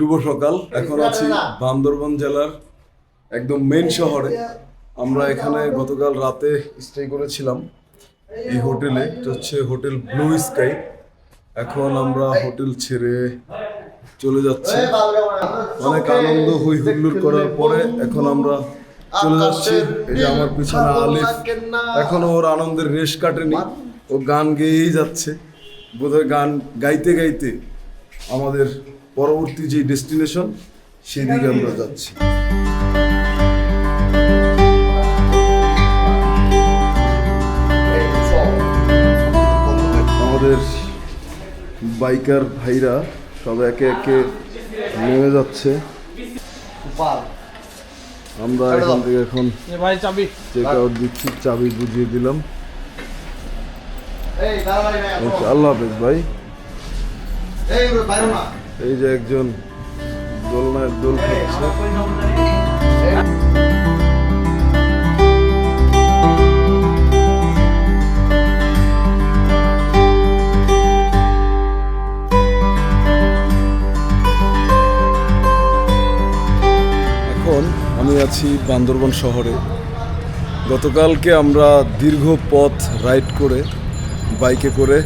শুভ সকাল। এখন আছি বান্দরবান জেলার একদম মেন শহরে। আমরা এখানে গতকাল রাতে স্টে করেছিলাম এই হোটেলে। এটা হচ্ছে হোটেল ব্লু স্কাই এখন আমরা হোটেল ছেড়ে চলে যাচ্ছি। অনেক আনন্দ হই হুল্লোড় করার পরে এখন আমরা চলে যাচ্ছি। এই যে আমার পিছনে আলিফ। এখনও ওর আনন্দের রেশ কাটেনি। ও গান গেয়েই যাচ্ছে। বোধহয় গান গাইতে গাইতে আমাদের পরবর্তী যে ডেস্টিনেশন সেদিকে আমরা যাচ্ছি। আমাদের বাইকার ভাইরা সব একে একে নেমে যাচ্ছে। আমরা এখান থেকে এখন ভাই চেক আউট দিচ্ছি চাবি বুঝিয়ে দিলাম। ওকে আল্লাহ হাফেজ ভাই। এই যে একজন দোলনায় দোল খাচ্ছে। এখন আমি আছি বান্দরবন শহরে। গতকালকে আমরা দীর্ঘ পথ রাইড করে, বাইকে করে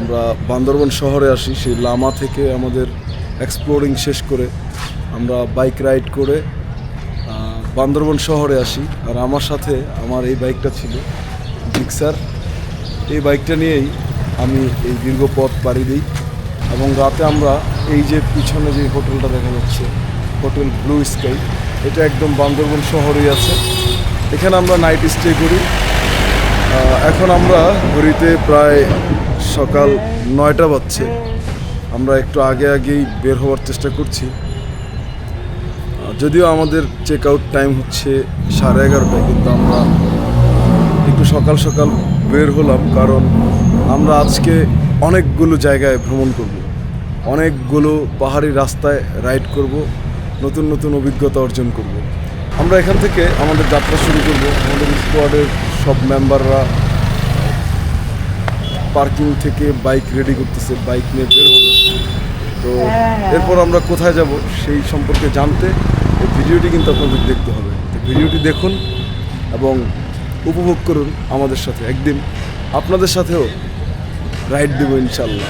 আমরা বান্দরবন শহরে আসি, সেই লামা থেকে আমাদের এক্সপ্লোরিং শেষ করে আমরা বাইক রাইড করে বান্দরবন শহরে আসি। আর আমার সাথে আমার এই বাইকটা ছিল জিক্সার এই বাইকটা নিয়েই আমি এই দীর্ঘ পথ পাড়ি দিই এবং রাতে আমরা এই যে পিছনে যে হোটেলটা দেখা যাচ্ছে, হোটেল ব্লু স্কাই এটা একদম বান্দরবন শহরেই আছে। এখানে আমরা নাইট স্টে করি। এখন আমরা ঘড়িতে প্রায় সকাল নয়টা বাজছে। আমরা একটু আগে আগেই বের হওয়ার চেষ্টা করছি। যদিও আমাদের চেক আউট টাইম হচ্ছে সাড়ে এগারোটায়, কিন্তু আমরা একটু সকাল সকাল বের হলাম কারণ আমরা আজকে অনেকগুলো জায়গায় ভ্রমণ করব। অনেকগুলো পাহাড়ি রাস্তায় রাইড করব, নতুন নতুন অভিজ্ঞতা অর্জন করব। আমরা এখান থেকে আমাদের যাত্রা শুরু করব। আমাদের স্কোয়াডের সব মেম্বাররা পার্কিং থেকে বাইক রেডি করতেছে বাইক নিয়ে বের হবে। তো এরপর আমরা কোথায় যাব সেই সম্পর্কে জানতে এই ভিডিওটি কিন্তু আপনাদের দেখতে হবে। তো ভিডিওটি দেখুন এবং উপভোগ করুন আমাদের সাথে একদিন। আপনাদের সাথেও রাইড দেবো ইনশাল্লাহ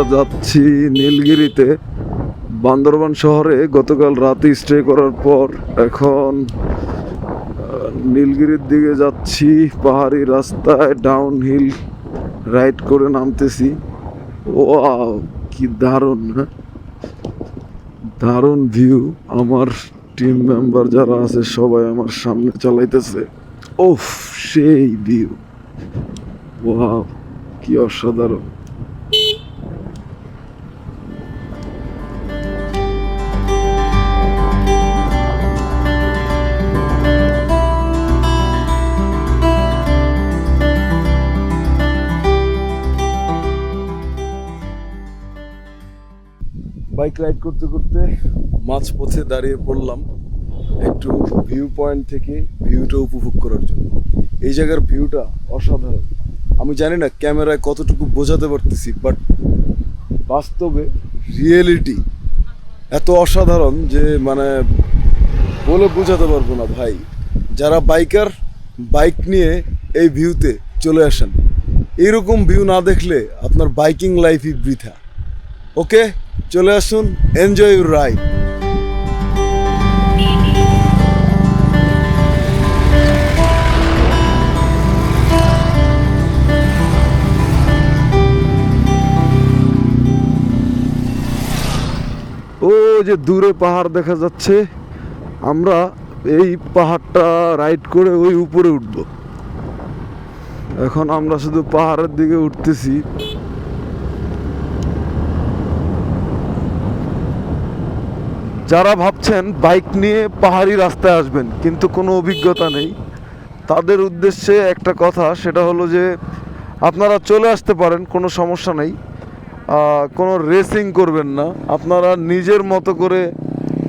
আমরা যাচ্ছি নীলগিরিতে। বান্দরবান শহরে গতকাল রাতে স্টে করার পর এখন নীলগিরির দিকে যাচ্ছি। পাহাড়ি রাস্তায় ডাউন হিল রাইড করে নামতেছি। ও কি দারুণ না দারুণ ভিউ আমার টিম মেম্বার যারা আছে, সবাই আমার সামনে চালাইতেছে। ওফ সেই ভিউ ওয়াও, কি অসাধারণ। বাইক রাইড করতে করতে মাছ পথে দাঁড়িয়ে পড়লাম একটু ভিউ পয়েন্ট থেকে ভিউটা উপভোগ করার জন্য। এই জায়গার ভিউটা অসাধারণ। আমি জানি না ক্যামেরায় কতটুকু বোঝাতে পারতেছি বাট বাস্তবে রিয়েলিটি এত অসাধারণ যে মানে বলে বোঝাতে পারব না ভাই। যারা বাইকার বাইক নিয়ে এই ভিউতে চলে আসেন এইরকম ভিউ না দেখলে আপনার বাইকিং লাইফই বৃথা। ওকে চলে আসুন এনজয় ইউর রাইড ও যে দূরে পাহাড় দেখা যাচ্ছে, আমরা এই পাহাড়টা রাইড করে ওই উপরে উঠব। এখন আমরা শুধু পাহাড়ের দিকে উঠতেছি। যারা ভাবছেন বাইক নিয়ে পাহাড়ি রাস্তায় আসবেন, কিন্তু কোনো অভিজ্ঞতা নেই, তাদের উদ্দেশ্যে একটা কথা, সেটা হলো যে আপনারা চলে আসতে পারেন, কোনো সমস্যা নেই কোনো রেসিং করবেন না, আপনারা নিজের মতো করে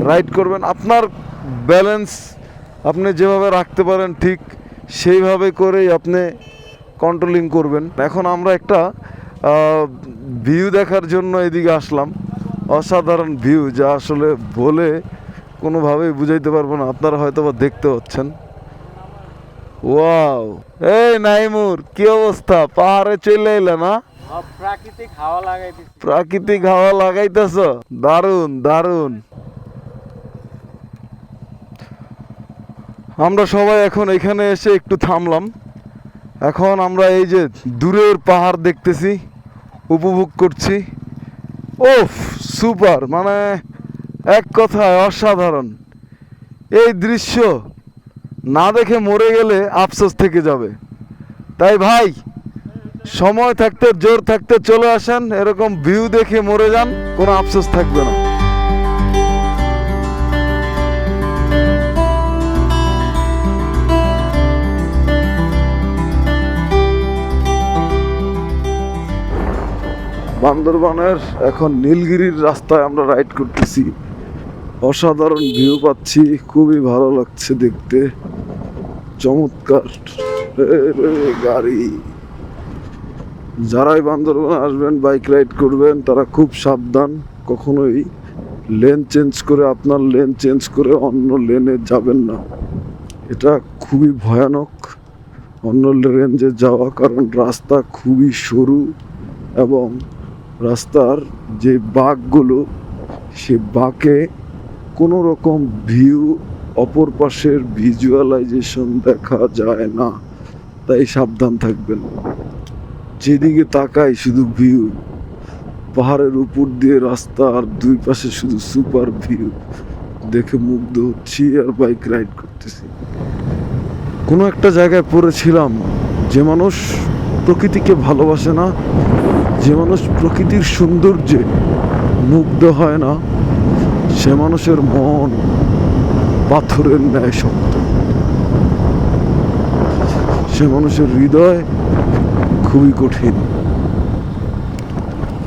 রাইড করবেন, আপনার ব্যালেন্স আপনি যেভাবে রাখতে পারেন ঠিক সেইভাবে করেই আপনি কন্ট্রোলিং করবেন। এখন আমরা একটা ভিউ দেখার জন্য এদিকে আসলাম। অসাধারণ ভিউ যা আসলে বলে কোনোভাবেই বুঝাইতে পারব না। আপনারা হয়তো বা দেখতে পাচ্ছেন ওয়াও! এই নাইমুর কি অবস্থা? পাহাড়ে চলে এলে না? প্রাকৃতিক হাওয়া লাগাইতেছি। প্রাকৃতিক হাওয়া লাগাইতেছ? দারুণ দারুণ আমরা সবাই এখন এখানে এসে একটু থামলাম। এখন আমরা এই যে দূরের পাহাড় দেখতেছি উপভোগ করছি। ওফ সুপার মানে এক কথায় অসাধারণ। এই দৃশ্য না দেখে মরে গেলে আফসোস থেকে যাবে। তাই ভাই, সময় থাকতে, জোর থাকতে চলে আসেন, এরকম ভিউ দেখে মরে যান, কোনো আফসোস থাকবে না। বান্দরবানের এখন নীলগিরির রাস্তায় আমরা রাইড করতেছি। অসাধারণ ভিউ পাচ্ছি, খুবই ভালো লাগছে দেখতে। চমৎকার। গাড়ি। যারাই বান্দরবান আসবেন বাইক রাইড করবেন, তারা খুব সাবধান। কখনোই লেন চেঞ্জ করে আপনার লেন চেঞ্জ করে অন্য লেনে যাবেন না। এটা খুবই ভয়ানক। অন্য রেঞ্জে যাওয়া, কারণ রাস্তা খুবই সরু এবং রাস্তার যে বাঁকগুলো সে বাঁকে কোনো রকম ভিউ অপর পাশের ভিজুয়ালাইজেশন দেখা যায় না। তাই সাবধান থাকবেন। যেদিকে তাকাই শুধু ভিউ পাহাড়ের উপর দিয়ে রাস্তা আর দুই পাশে শুধু সুপার ভিউ দেখে মুগ্ধ হচ্ছি আর বাইক রাইড করতেছি। কোনো একটা জায়গায় পড়েছিলাম যে মানুষ প্রকৃতিকে ভালোবাসে না, যে মানুষ প্রকৃতির সৌন্দর্যে মুগ্ধ হয় না, সে মানুষের মন পাথরের ন্যায় শক্ত। সে মানুষের হৃদয় খুবই কঠিন।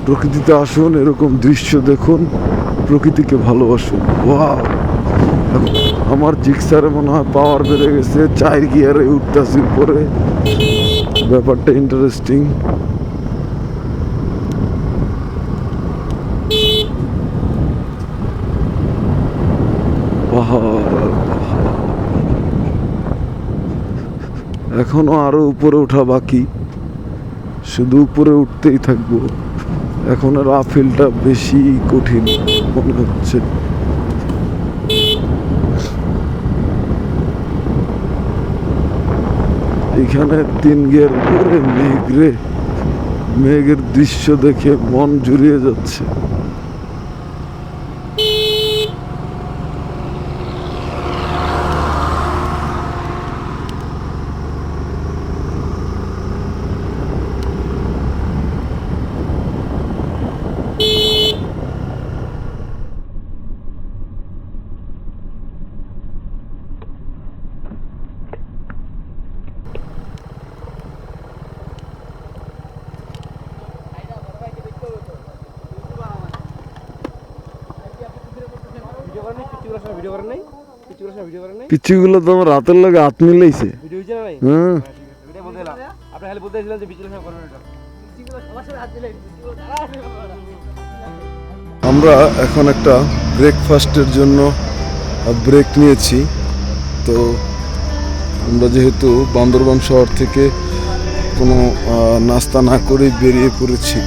প্রকৃতিতে আসুন, এরকম দৃশ্য দেখুন, প্রকৃতিকে ভালোবাসুন। ওয়াও! আমার জিক্সারে মনে হয় পাওয়ার বেড়ে গেছে চার গিয়ারে উঠতেছি উপরে। ব্যাপারটা ইন্টারেস্টিং। এখনও আরও উপরে ওঠা বাকি। শুধু উপরে উঠতেই থাকব। এখন আর আফেলটা বেশি কঠিন মনে হচ্ছে। এখানে তিন গের উপরে মেঘ রে। মেঘের দৃশ্য দেখে মন জুড়িয়ে যাচ্ছে ভিডিও করেন নাই পিচ্চুগুলোর সঙ্গে ভিডিও করেন নাই পিচ্চুগুলোর সঙ্গে ভিডিও করেন নাই পিচ্ছিগুলো তো আমার হাতের লাগে হাত মিলাইছে। হ্যাঁ। হ্যাঁ, আমরা এখন একটা ব্রেকফাস্টের জন্য ব্রেক নিয়েছি। তো আমরা যেহেতু বান্দরবান শহর থেকে কোনো নাস্তা না করেই বেরিয়ে পড়েছি।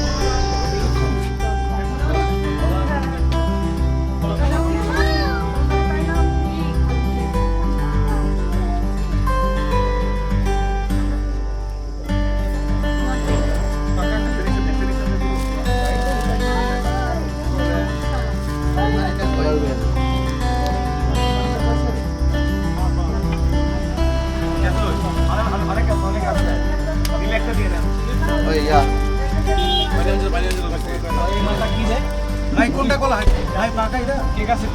কেক আছে